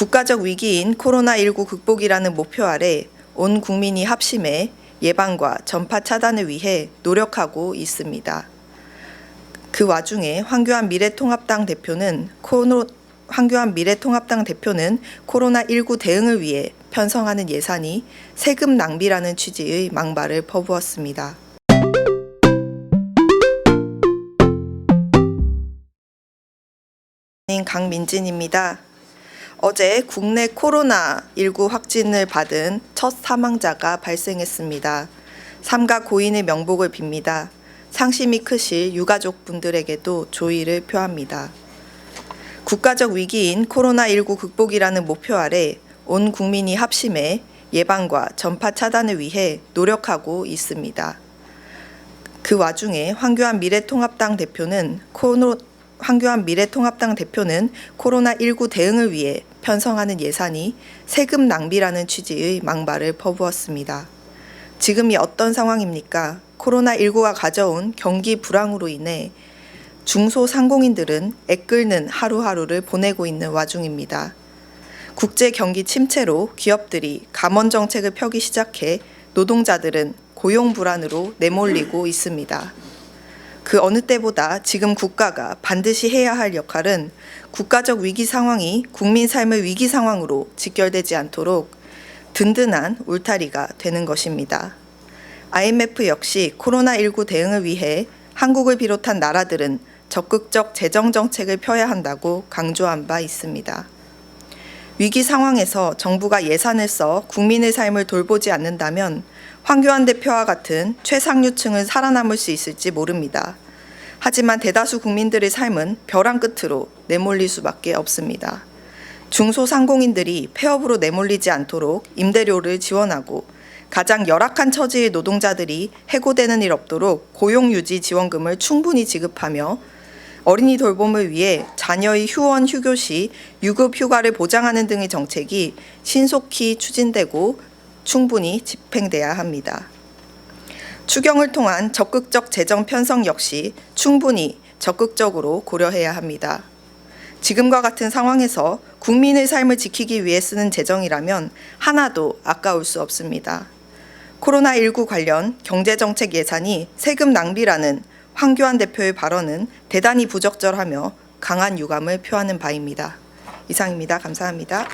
국가적 위기인 코로나19 극복이라는 목표 아래 온 국민이 합심해 예방과 전파 차단을 위해 노력하고 있습니다. 그 와중에 황교안 미래통합당 대표는 코로, 황교안 미래통합당 대표는 코로나19 대응을 위해 편성하는 예산이 세금 낭비라는 취지의 망발을 퍼부었습니다. 강민진입니다. 어제 국내 코로나19 확진을 받은 첫 사망자가 발생했습니다. 삼가 고인의 명복을 빕니다. 상심이 크실 유가족 분들에게도 조의를 표합니다. 국가적 위기인 코로나19 극복이라는 목표 아래 온 국민이 합심해 예방과 전파 차단을 위해 노력하고 있습니다. 그 와중에 황교안 미래통합당 대표는 코로, 황교안 미래통합당 대표는 코로나19 대응을 위해 편성하는 예산이 세금 낭비라는 취지의 망발을 퍼부었습니다. 지금이 어떤 상황입니까? 코로나19가 가져온 경기 불황으로 인해 중소상공인들은 애끓는 하루하루를 보내고 있는 와중입니다. 국제 경기 침체로 기업들이 감원 정책을 펴기 시작해 노동자들은 고용 불안으로 내몰리고 있습니다. 그 어느 때보다 지금 국가가 반드시 해야 할 역할은 국가적 위기 상황이 국민 삶의 위기 상황으로 직결되지 않도록 든든한 울타리가 되는 것입니다. IMF 역시 코로나19 대응을 위해 한국을 비롯한 나라들은 적극적 재정 정책을 펴야 한다고 강조한 바 있습니다. 위기 상황에서 정부가 예산을 써 국민의 삶을 돌보지 않는다면 황교안 대표와 같은 최상류층은 살아남을 수 있을지 모릅니다. 하지만 대다수 국민들의 삶은 벼랑 끝으로 내몰릴 수밖에 없습니다. 중소상공인들이 폐업으로 내몰리지 않도록 임대료를 지원하고 가장 열악한 처지의 노동자들이 해고되는 일 없도록 고용유지 지원금을 충분히 지급하며 어린이 돌봄을 위해 자녀의 휴원 휴교 시 유급 휴가를 보장하는 등의 정책이 신속히 추진되고 충분히 집행돼야 합니다. 추경을 통한 적극적 재정 편성 역시 충분히 적극적으로 고려해야 합니다. 지금과 같은 상황에서 국민의 삶을 지키기 위해 쓰는 재정이라면 하나도 아까울 수 없습니다. 코로나19 관련 경제정책 예산이 세금 낭비라는 황교안 대표의 발언은 대단히 부적절하며 강한 유감을 표하는 바입니다. 이상입니다. 감사합니다.